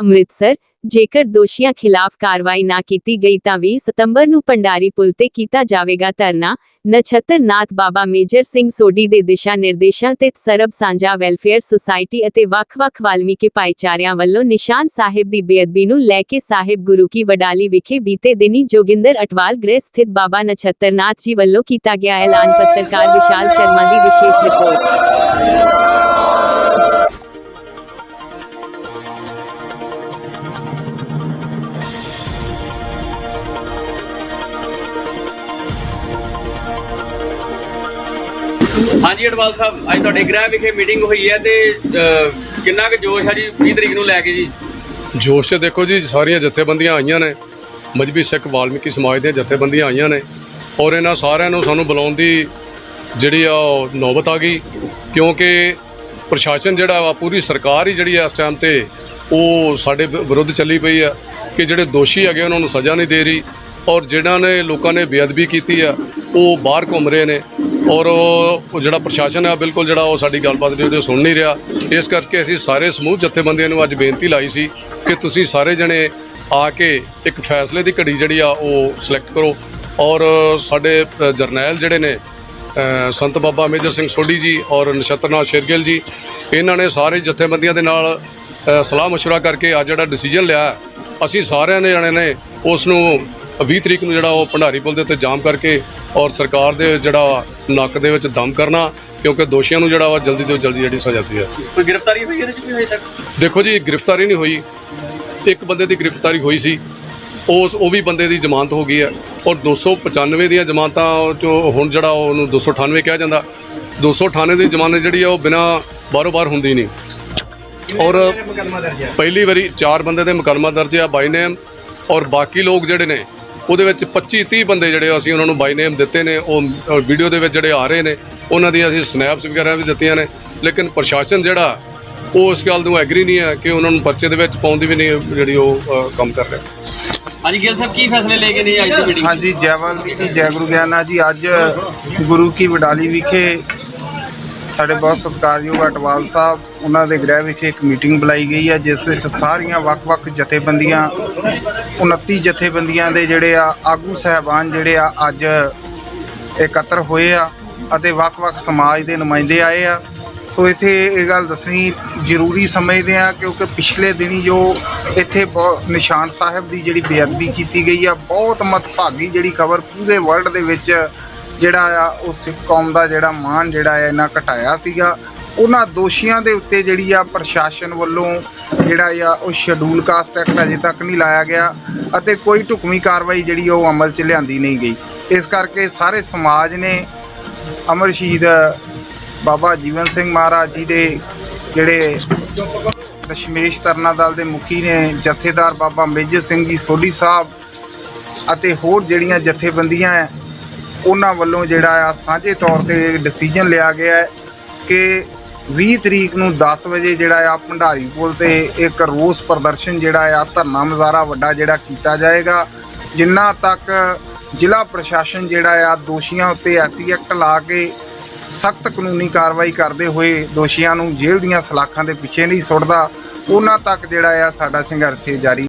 ਅੰਮ੍ਰਿਤਸਰ, ਜੇਕਰ ਦੋਸ਼ੀਆਂ ਖਿਲਾਫ ਕਾਰਵਾਈ ਨਾ ਕੀਤੀ ਗਈ ਤਾਂ 20 ਸਤੰਬਰ ਨੂੰ ਭੰਡਾਰੀ ਪੁਲ ਤੇ ਕੀਤਾ ਜਾਵੇਗਾ ਧਰਨਾ। ਨਛੱਤਰਨਾਥ ਬਾਬਾ ਮੇਜਰ ਸਿੰਘ ਸੋਢੀ ਦੇ ਦਿਸ਼ਾ ਨਿਰਦੇਸ਼ਾਂ ਤੇ ਸਰਬ ਸਾਂਝਾ ਵੈਲਫੇਅਰ ਸੁਸਾਇਟੀ ਅਤੇ ਵੱਖ-ਵੱਖ ਵਾਲਮੀਕੀ ਭਾਈਚਾਰਿਆਂ ਵੱਲੋਂ ਨਿਸ਼ਾਨ ਸਾਹਿਬ ਦੀ ਬੇਅਦਬੀ ਨੂੰ ਲੈ ਕੇ ਸਾਹਿਬ ਗੁਰੂ ਕੀ ਵਡਾਲੀ ਵਿਖੇ ਬੀਤੇ ਦਿਨੀ ਜੋਗਿੰਦਰ ਅਟਵਾਲ ਗ੍ਰਹਿ ਸਥਿਤ ਬਾਬਾ ਨਛੱਤਰਨਾਥ ਜੀ ਵੱਲੋਂ ਕੀਤਾ ਗਿਆ ਐਲਾਨ ਪੱਤਰਕਾਰ ਵਿਸ਼ਾਲ ਸ਼ਰਮਾ ਦੀ ਵਿਸ਼ੇਸ਼ ਰਿਪੋਰਟ। ਹਾਂਜੀ ਅਡਵਾਲ ਸਾਹਿਬ ਅੱਜ ਤੁਹਾਡੇ ਗ੍ਰਹਿ ਵਿਖੇ ਮੀਟਿੰਗ ਹੋਈ ਹੈ ਤੇ ਅਹ, ਕਿੰਨਾ ਕੁ ਜੋਸ਼ ਹੈ ਜੀ 20 ਤਰੀਕ ਨੂੰ ਲੈ ਕੇ ਜੀ? ਜੋਸ਼ 'ਚ ਦੇਖੋ ਜੀ ਸਾਰੀਆਂ ਜਥੇਬੰਦੀਆਂ ਆਈਆਂ ਨੇ। ਮਜਬੀ ਸਿੱਖ ਵਾਲਮੀਕੀ ਸਮਾਜ ਦੀਆਂ ਜਥੇਬੰਦੀਆਂ ਆਈਆਂ ਨੇ। ਔਰ ਇਹਨਾਂ ਸਾਰਿਆਂ ਨੂੰ ਸਾਨੂੰ ਬੁਲਾਉਣ ਦੀ ਜਿਹੜੀ ਆ ਉਹ ਨੌਬਤ ਆ ਗਈ। ਕਿਉਂਕਿ ਪ੍ਰਸ਼ਾਸਨ ਜਿਹੜਾ ਵਾ ਪੂਰੀ ਸਰਕਾਰ ਹੀ ਜਿਹੜੀ ਆ ਇਸ ਟਾਈਮ ਤੇ ਉਹ ਸਾਡੇ ਵਿ- ਵਿਰੁੱਧ ਚੱਲੀ ਪਈ ਆ ਕਿ ਜਿਹੜੇ ਦੋਸ਼ੀ ਹੈਗੇ ਉਹਨਾਂ ਨੂੰ ਸਜ਼ਾ ਨਹੀਂ ਦੇ ਰਹੀ। ਔਰ ਜਿਨ੍ਹਾਂ ਨੇ ਲੋਕਾਂ ਨੇ ਬੇਅਦਬੀ ਕੀਤੀ ਆ ਉਹ ਬਾਹਰ ਘੁੰਮ ਰਹੇ ਨੇ। ਔਰ ਉਹ ਉਹ ਜਿਹੜਾ ਪ੍ਰਸ਼ਾਸਨ ਆ ਬਿਲਕੁਲ ਜਿਹੜਾ ਉਹ ਸਾਡੀ ਗੱਲਬਾਤ ਜਿਹੜੀ ਉਹਦੇ ਸੁਣ ਨਹੀਂ ਰਿਹਾ ਇਸ ਕਰਕੇ ਅਸੀਂ ਸਾਰੇ ਸਮੂਹ ਜਥੇਬੰਦੀਆਂ ਨੂੰ ਅੱਜ ਬੇਨਤੀ ਲਾਈ ਸੀ ਕਿ ਤੁਸੀਂ ਸਾਰੇ ਜਣੇ ਆ ਕੇ ਇੱਕ ਫੈਸਲੇ ਦੀ ਘੜੀ ਜਿਹੜੀ ਆ ਉਹ ਸਿਲੈਕਟ ਕਰੋ ਔਰ ਸਾਡੇ ਅ, ਜਰਨੈਲ ਜਿਹੜੇ ਨੇ ਅ, ਸੰਤ ਬਾਬਾ ਮੇਜਰ ਸਿੰਘ ਸੋਢੀ ਜੀ ਔਰ ਨਛੱਤਰਨਾਥ ਸ਼ੇਰਗਿੱਲ ਜੀ ਇਹਨਾਂ ਨੇ ਸਾਰੇ ਜਥੇਬੰਦੀਆਂ ਦੇ ਨਾਲ ਅ, ਸਲਾਹ مشورہ ਕਰਕੇ ਅੱਜ ਜਿਹੜਾ ਡਿਸੀਜਨ ਲਿਆ ਹੈ, ਅਸੀਂ ਸਾਰਿਆਂ ਨੇ ਜਣੇ ਨੇ ਉਸ ਨੂੰ 20 ਤਰੀਕ ਨੂੰ ਜਿਹੜਾ ਉਹ ਭੰਡਾਰੀ ਪੁਲ ਦੇ ਉੱਤੇ ਜਾਮ ਕਰਕੇ ਔਰ ਸਰਕਾਰ ਦੇ ਜਿਹੜਾ ਨੱਕ ਦੇ ਵਿੱਚ ਦਮ ਕਰਨਾ ਕਿਉਂਕਿ ਦੋਸ਼ੀਆਂ ਨੂੰ ਜਿਹੜਾ ਵਾ ਜਲਦੀ ਤੋਂ ਜਲਦੀ ਜਿਹੜੀ ਸਜ਼ਾ ਦਿੱਤੀ ਹੈ ਕੋਈ ਗ੍ਰਿਫਤਾਰੀ ਹੋਈ ਇਹਦੇ ਚ ਹਜੇ ਤੱਕ? ਦੇਖੋ ਜੀ ਗ੍ਰਿਫਤਾਰੀ ਨਹੀਂ ਹੋਈ। ਇੱਕ ਬੰਦੇ ਦੀ ਗ੍ਰਿਫਤਾਰੀ ਹੋਈ ਸੀ। ਉਸ ਉਹ ਵੀ ਬੰਦੇ ਦੀ ਜ਼ਮਾਨਤ ਹੋ ਗਈ ਹੈ। ਔਰ 295 ਦੀਆਂ ਜ਼ਮਾਨਤਾਂ ਚੋਂ ਹੁਣ ਜਿਹੜਾ ਉਹਨੂੰ 298 ਕਿਹਾ ਜਾਂਦਾ। 298 ਦੀ ਜ਼ਮਾਨਤ ਜਿਹੜੀ ਆ ਉਹ ਬਿਨਾ ਬਾਰੋ ਬਾਰ ਹੁੰਦੀ ਨਹੀਂ। ਔਰ ਪਹਿਲੀ ਵਾਰੀ ਚਾਰ ਬੰਦੇ ਦੇ ਮੁਕੱਦਮਾ ਦਰਜ ਆ ਬਾਈ ਨੇਮ ਔਰ ਬਾਕੀ ਲੋਕ ਜਿਹੜੇ ਨੇ ਉਹਦੇ ਵਿੱਚ 25 30 ਬੰਦੇ ਜਿਹੜੇ ਅਸੀਂ ਉਹਨਾਂ ਨੂੰ ਬਾਈ ਨੇਮ ਦਿੱਤੇ ਨੇ ਉਹ ਵੀਡੀਓ ਦੇ ਵਿੱਚ ਜਿਹੜੇ ਆ ਰਹੇ ਨੇ ਉਹਨਾਂ ਦੀਆਂ ਅਸੀਂ ਸਨੈਪਸ ਵਗੈਰਾ ਵੀ ਦਿੱਤੀਆਂ ਨੇ ਲੇਕਿਨ ਪ੍ਰਸ਼ਾਸਨ ਜਿਹੜਾ ਉਹ ਇਸ ਗੱਲ ਨੂੰ ਐਗਰੀ ਨਹੀਂ ਹੈ ਕਿ ਉਹਨਾਂ ਨੂੰ ਪਰਚੇ ਦੇ ਵਿੱਚ ਪਾਉਣ ਦੀ ਵੀ ਨਹੀਂ ਜਿਹੜੀ ਉਹ ਕੰਮ ਕਰ ਰਿਹਾ। ਹਾਂਜੀ ਗਿੱਲ ਸਾਹਿਬ ਕੀ ਫੈਸਲੇ ਲੈ ਕੇ ਨੇ ਅੱਜ ਦੀ ਮੀਟਿੰਗ ਹਾਂਜੀ ਜੈ ਵਾਲਮੀਕੀ ਜੈ ਗੁਰੂ ਗਿਆਨਾ ਜੀ ਅੱਜ ਗੁਰੂ ਕੀ ਵਡਾਲੀ ਵਿਖੇ ਸਾਡੇ ਬਹੁਤ ਸਤਿਕਾਰਯੋਗ ਅਟਵਾਲ ਸਾਹਿਬ, ਉਹਨਾਂ ਦੇ ਗ੍ਰਹਿ ਵਿਖੇ ਇੱਕ ਮੀਟਿੰਗ ਬੁਲਾਈ ਗਈ ਹੈ, ਜਿਸ ਵਿੱਚ ਸਾਰੀਆਂ ਵੱਖ-ਵੱਖ ਜਥੇਬੰਦੀਆਂ 29 ਜਥੇਬੰਦੀਆਂ ਦੇ ਜਿਹੜੇ ਆ ਆਗੂ ਸਹਿਬਾਨ ਜਿਹੜੇ ਆ ਅੱਜ ਇਕੱਤਰ ਹੋਏ ਆ ਅਤੇ ਵੱਖ-ਵੱਖ ਸਮਾਜ ਦੇ ਨੁਮਾਇੰਦੇ ਆਏ ਆ। ਸੋ ਇੱਥੇ ਇਹ ਗੱਲ ਦੱਸਣੀ ਜ਼ਰੂਰੀ ਸਮਝਦੇ ਆ ਕਿਉਂਕਿ ਪਿਛਲੇ ਦਿਨੀ ਜੋ ਇੱਥੇ ਬਹੁਤ ਨਿਸ਼ਾਨ ਸਾਹਿਬ ਦੀ ਜਿਹੜੀ ਬੇਅਦਬੀ ਕੀਤੀ ਗਈ ਆ, ਬਹੁਤ ਮਤਭਾਗੀ ਜਿਹੜੀ ਖਬਰ ਪੂਰੇ ਵਰਲਡ ਦੇ ਵਿੱਚ ਜਿਹੜਾ ਆ, ਉਹ ਸਿੱਖ ਕੌਮ ਦਾ ਜਿਹੜਾ ਮਾਣ ਜਿਹੜਾ ਆ ਇਹਨਾਂ ਘਟਾਇਆ ਸੀਗਾ। ਉਹਨਾਂ ਦੋਸ਼ੀਆਂ ਦੇ ਉੱਤੇ ਜਿਹੜੀ ਆ, ਪ੍ਰਸ਼ਾਸਨ ਵੱਲੋਂ ਜਿਹੜਾ ਆ, ਉਹ ਸ਼ਡਿਊਲ ਕਾਸਟ ਐਕਟ ਅਜੇ ਤੱਕ ਨਹੀਂ ਲਾਇਆ ਗਿਆ ਅਤੇ ਕੋਈ ਢੁਕਵੀਂ ਕਾਰਵਾਈ ਜਿਹੜੀ ਉਹ ਅਮਲ 'ਚ ਲਿਆਂਦੀ ਨਹੀਂ ਗਈ। ਇਸ ਕਰਕੇ ਸਾਰੇ ਸਮਾਜ ਨੇ ਅਮਰ ਸ਼ਹੀਦ ਬਾਬਾ ਜੀਵਨ ਸਿੰਘ ਮਹਾਰਾਜ ਜੀ ਦੇ ਜਿਹੜੇ ਦਸ਼ਮੇਸ਼ ਤਰਨਾ ਦਲ ਦੇ ਮੁਖੀ ਨੇ, ਜਥੇਦਾਰ ਬਾਬਾ ਮੇਜਰ ਸਿੰਘ ਜੀ ਸੋਢੀ ਸਾਹਿਬ ਅਤੇ ਹੋਰ ਜਿਹੜੀਆਂ ਜਥੇਬੰਦੀਆਂ ਹੈ ਉਹਨਾਂ ਵੱਲੋਂ ਜਿਹੜਾ ਆ ਸਾਂਝੇ ਤੌਰ ਤੇ ਡਿਸੀਜਨ ਲਿਆ ਗਿਆ ਹੈ ਕਿ 20 ਤਰੀਕ ਨੂੰ 10 ਵਜੇ ਜਿਹੜਾ ਆ ਭੰਡਾਰੀ ਪੁਲ ਤੇ ਇੱਕ ਰੋਸ ਪ੍ਰਦਰਸ਼ਨ ਜਿਹੜਾ ਆ ਧਰਨਾ ਮੁਜ਼ਾਹਰਾ ਵੱਡਾ ਜਿਹੜਾ ਕੀਤਾ ਜਾਏਗਾ, ਜਿੰਨਾ ਤੱਕ ਜ਼ਿਲ੍ਹਾ ਪ੍ਰਸ਼ਾਸਨ ਜਿਹੜਾ ਆ ਦੋਸ਼ੀਆਂ ਉੱਤੇ ਐਸੀ ਐਕਟ ਲਾ ਕੇ ਸਖਤ ਕਾਨੂੰਨੀ ਕਾਰਵਾਈ ਕਰਦੇ ਹੋਏ ਦੋਸ਼ੀਆਂ ਨੂੰ ਜੇਲ੍ਹ ਦੀਆਂ ਸਲਾਖਾਂ ਦੇ ਪਿੱਛੇ ਨਹੀਂ ਸੁੱਟਦਾ, ਉਹਨਾਂ ਤੱਕ ਜਿਹੜਾ ਆ ਸਾਡਾ ਸੰਘਰਸ਼ ਜਾਰੀ